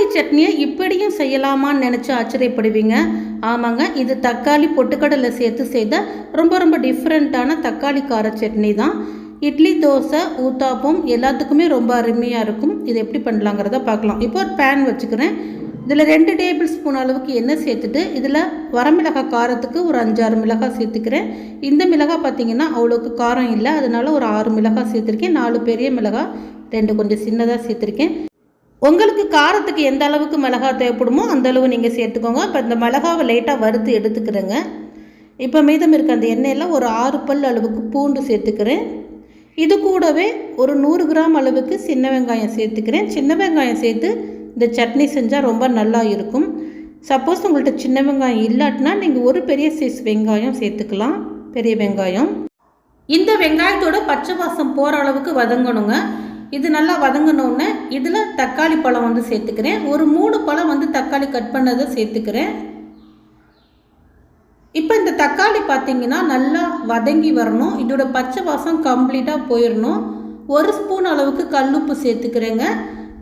தக்காளி சட்னியை இப்படியும் செய்யலாமான்னு நினச்சி ஆச்சரியப்படுவீங்க. ஆமாங்க இது தக்காளி பொட்டுக்கடலை சேர்த்து செய்த ரொம்ப ரொம்ப டிஃப்ரெண்ட்டான தக்காளி கார சட்னி தான். இட்லி தோசை ஊத்தாப்பம் எல்லாத்துக்குமே ரொம்ப அருமையாக இருக்கும். இது எப்படி பண்ணலாங்கிறத பார்க்கலாம். இப்போ ஒரு பேன் வச்சுக்கிறேன். இதில் ரெண்டு டேபிள் ஸ்பூன் அளவுக்கு எண்ணெய் சேர்த்துட்டு இதில் வரமிளகாய் காரத்துக்கு ஒரு அஞ்சாறு மிளகாய் சேர்த்துக்கிறேன். இந்த மிளகாய் பார்த்தீங்கன்னா அவ்வளோக்கு காரம் இல்லை. அதனால் ஒரு ஆறு மிளகாய் சேர்த்துருக்கேன். நாலு பெரிய மிளகாய் ரெண்டு கொஞ்சம் சின்னதாக சேர்த்துருக்கேன். உங்களுக்கு காரத்துக்கு எந்த அளவுக்கு மிளகா தேவைப்படுமோ அந்த அளவு நீங்கள் சேர்த்துக்கோங்க. இப்போ இந்த மிளகாவை லைட்டாக வறுத்து எடுத்துக்கிறேங்க. இப்போ மீதம் இருக்க அந்த எண்ணெயில் ஒரு ஆறு பல் அளவுக்கு பூண்டு சேர்த்துக்கிறேன். இது கூடவே ஒரு நூறு கிராம் அளவுக்கு சின்ன வெங்காயம் சேர்த்துக்கிறேன். சின்ன வெங்காயம் சேர்த்து இந்த சட்னி செஞ்சால் ரொம்ப நல்லா இருக்கும். சப்போஸ் உங்கள்கிட்ட சின்ன வெங்காயம் இல்லாட்டினா நீங்கள் ஒரு பெரிய சைஸ் வெங்காயம் சேர்த்துக்கலாம். பெரிய வெங்காயம். இந்த வெங்காயத்தோட பச்சை வாசம் போகிற அளவுக்கு வதங்கணுங்க. இது நல்லா வதங்கினோடனே இதில் தக்காளி பழம் வந்து சேர்த்துக்கிறேன். ஒரு மூணு பழம் வந்து தக்காளி கட் பண்ணதை சேர்த்துக்கிறேன். இப்போ இந்த தக்காளி பார்த்தீங்கன்னா நல்லா வதங்கி வரணும். இதோட பச்சை வாசம் கம்ப்ளீட்டாக போயிடணும் ஒரு ஸ்பூன் அளவுக்கு கல்லுப்பு சேர்த்துக்கிறேங்க.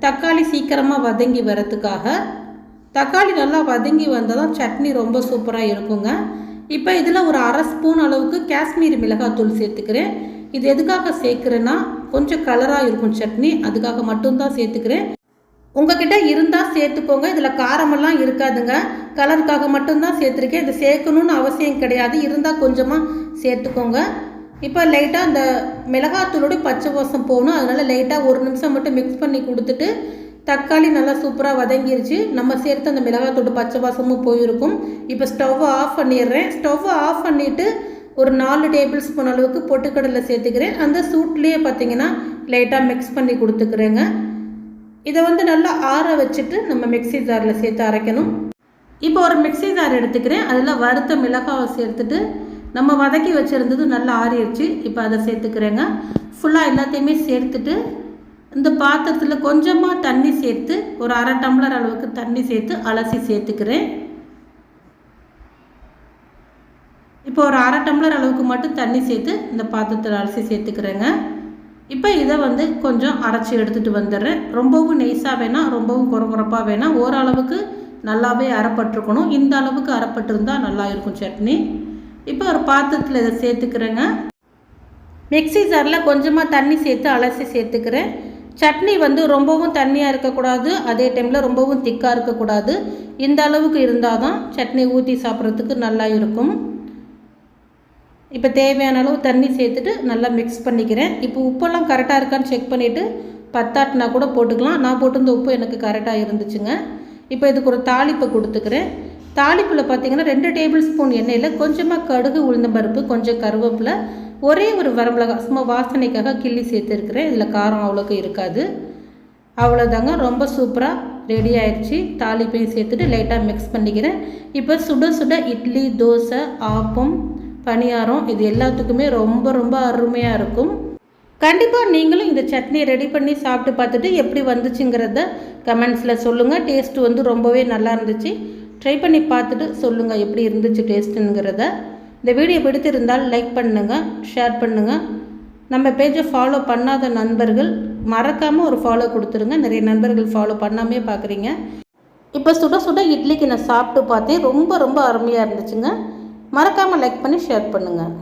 தக்காளி சீக்கிரமாக வதங்கி வரத்துக்காக தக்காளி நல்லா வதங்கி வந்தால் தான் சட்னி ரொம்ப சூப்பராக இருக்குங்க. இப்போ இதில் ஒரு அரை ஸ்பூன் அளவுக்கு காஷ்மீரி மிளகாத்தூள் சேர்த்துக்கிறேன். இது எதுக்காக சேர்க்குறேன்னா கொஞ்சம் கலராக இருக்கும் சட்னி. அதுக்காக மட்டும்தான் சேர்த்துக்கிறேன். உங்ககிட்ட இருந்தால் சேர்த்துக்கோங்க. இதில் காரமெல்லாம் இருக்காதுங்க. கலருக்காக மட்டும்தான் சேர்த்துருக்கேன். இது சேர்க்கணுன்னு அவசியம் கிடையாது. இருந்தால் கொஞ்சமாக சேர்த்துக்கோங்க. இப்போ லைட்டாக அந்த மிளகாத்தூளோட பச்சை வாசம் போகணும். அதனால் லைட்டாக ஒரு நிமிஷம் மட்டும் மிக்ஸ் பண்ணி கொடுத்துட்டு தக்காளி நல்லா சூப்பராக வதங்கிருச்சு. நம்ம சேர்த்து அந்த மிளகாத்தூள் பச்சை வாசமும் போயிருக்கும். இப்போ ஸ்டவ்வை ஆஃப் பண்ணிடுறேன். ஸ்டவ்வை ஆஃப் பண்ணிவிட்டு ஒரு நாலு டேபிள் ஸ்பூன் அளவுக்கு பொட்டுக்கடலை சேர்த்துக்கிறேன். அந்த சூட்லேயே பார்த்தீங்கன்னா லைட்டாக மிக்ஸ் பண்ணி கொடுத்துக்கிறேங்க. இதை வந்து நல்லா ஆற வச்சுட்டு நம்ம மிக்ஸி ஜாரில் சேர்த்து அரைக்கணும். இப்போ ஒரு மிக்ஸி ஜார் எடுத்துக்கிறேன். அதில் வறுத்த மிளகாவை சேர்த்துட்டு நம்ம வதக்கி வச்சுருந்தது நல்லா ஆறிடுச்சு. இப்போ அதை சேர்த்துக்கிறேங்க. ஃபுல்லாக எல்லாத்தையுமே சேர்த்துட்டு இந்த பாத்திரத்தில் கொஞ்சமாக தண்ணி சேர்த்து ஒரு அரை டம்ளர் அளவுக்கு தண்ணி சேர்த்து அலசி சேர்த்துக்கிறேன். இப்போ ஒரு அரை டம்ளர் அளவுக்கு மட்டும் தண்ணி சேர்த்து இந்த பாத்திரத்தில் அலசி சேர்த்துக்கிறேங்க. இப்போ இதை வந்து கொஞ்சம் அரைச்சி எடுத்துகிட்டு வந்துடுறேன். ரொம்பவும் நெய்ஸாக வேணாம் ரொம்பவும் குறகுறப்பாக வேணாம் ஓரளவுக்கு நல்லாவே அரைப்பட்டிருக்கணும். இந்த அளவுக்கு அரைப்பட்டிருந்தால் நல்லா இருக்கும் சட்னி. இப்போ ஒரு பாத்திரத்தில் இதை சேர்த்துக்கிறேங்க. மிக்ஸி ஜாரில் கொஞ்சமாக தண்ணி சேர்த்து அலசி சேர்த்துக்கிறேன். சட்னி வந்து ரொம்பவும் தண்ணியாக இருக்கக்கூடாது அதே டைமில் ரொம்பவும் திக்காக இருக்கக்கூடாது. இந்த அளவுக்கு இருந்தால் தான் சட்னி ஊற்றி சாப்பிட்றதுக்கு நல்லா இருக்கும். இப்போ தேவையான அளவு தண்ணி சேர்த்துட்டு நல்லா மிக்ஸ் பண்ணிக்கிறேன். இப்போ உப்பெல்லாம் கரெக்டாக இருக்கான்னு செக் பண்ணிவிட்டு பத்தாட்டினா கூட போட்டுக்கலாம். நான் போட்டிருந்த உப்பு எனக்கு கரெக்டாக இருந்துச்சுங்க. இப்போ இதுக்கு ஒரு தாளிப்பை கொடுத்துக்கிறேன். தாளிப்பில் பார்த்தீங்கன்னா ரெண்டு டேபிள் ஸ்பூன் எண்ணெயில் கொஞ்சமாக கடுகு உளுந்தம்பருப்பு கொஞ்சம் கருவேப்பிலை ஒரே ஒரு வரமிளகாய் சும்மா வாசனைக்காக கிள்ளி சேர்த்துருக்குறேன். இதில் காரம் அவ்வளோக்கு இருக்காது. அவ்வளோதாங்க ரொம்ப சூப்பராக ரெடி ஆயிடுச்சு தாளிப்பையும் சேர்த்துட்டு லைட்டாக மிக்ஸ் பண்ணிக்கிறேன். இப்போ சுட சுட இட்லி தோசை ஆப்பம் பணியாரம். இது எல்லாத்துக்குமே ரொம்ப ரொம்ப அருமையாக இருக்கும். கண்டிப்பாக நீங்களும் இந்த சட்னியை ரெடி பண்ணி சாப்பிட்டு பார்த்துட்டு எப்படி வந்துச்சுங்கிறத கமெண்ட்ஸில் சொல்லுங்கள் டேஸ்ட்டு வந்து ரொம்பவே நல்லா இருந்துச்சு. ட்ரை பண்ணி பார்த்துட்டு சொல்லுங்கள் எப்படி இருந்துச்சு டேஸ்ட்டுங்கிறத இந்த வீடியோ பிடித்திருந்தால் லைக் பண்ணுங்கள் ஷேர் பண்ணுங்கள் நம்ம பேஜை ஃபாலோ பண்ணாத நண்பர்கள் மறக்காமல் ஒரு ஃபாலோ கொடுத்துருங்க. நிறைய நண்பர்கள் ஃபாலோ பண்ணாமே பார்க்குறீங்க. இப்போ சுட சுட இட்லிக்கு நான் சாப்பிட்டு பார்த்தேன். ரொம்ப ரொம்ப அருமையாக இருந்துச்சுங்க. மறக்காமல் லைக் பண்ணி ஷேர் பண்ணுங்கள்